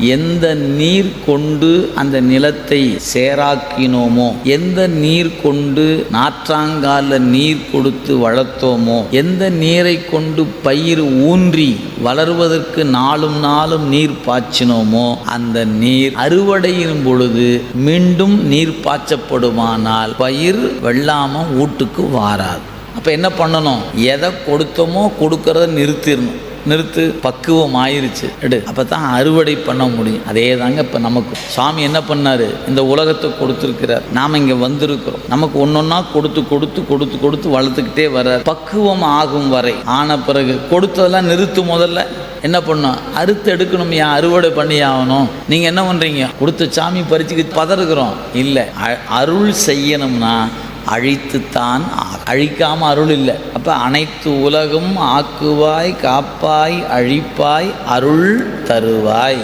எந்த நீர் கொண்டு அந்த நிலத்தை சேராக்கினோமோ எந்த நீர் கொண்டு நாற்றாங்கால நீர் கொடுத்து வளர்த்தோமோ எந்த நீரை கொண்டு பயிர் ஊன்றி வளர்வதற்கு நாளும் நாளும் நீர் பாய்ச்சினோமோ அந்த நீர் அறுவடையின் பொழுது மீண்டும் நீர் பாய்ச்சப்படுமானால் பயிர் வெள்ளாம வீட்டுக்கு வாராது. அப்போ என்ன பண்ணணும்? எதை கொடுத்தோமோ கொடுக்கறத நிறுத்திடணும். நிறுத்து பக்குவம் ஆயிருச்சு. எடு. அப்போ தான் அறுவடை பண்ண முடியும். அதே தாங்க இப்போ நமக்கு. சாமி என்ன பண்ணாரு? இந்த உலகத்தை கொடுத்துருக்கிறார். நாம் இங்கே வந்திருக்கிறோம். நமக்கு ஒன்றொன்னா கொடுத்து கொடுத்து கொடுத்து கொடுத்து வளர்த்துக்கிட்டே வர பக்குவம் ஆகும் வரை. ஆன பிறகு கொடுத்ததெல்லாம் நிறுத்து முதல்ல. என்ன பண்ணும்? அறுத்து எடுக்கணும் ஏன் அறுவடை பண்ணி ஆகணும். நீங்கள் என்ன பண்ணுறீங்க கொடுத்த சாமி பறிச்சுக்கு பதறுக்கிறோம் இல்லை அ- அருள் செய்யணும்னா அழித்துத்தான் ஆகும். அழிக்காம அருள் இல்லை அப்போ அனைத்து உலகும் ஆக்குவாய் காப்பாய் அழிப்பாய் அருள் தருவாய்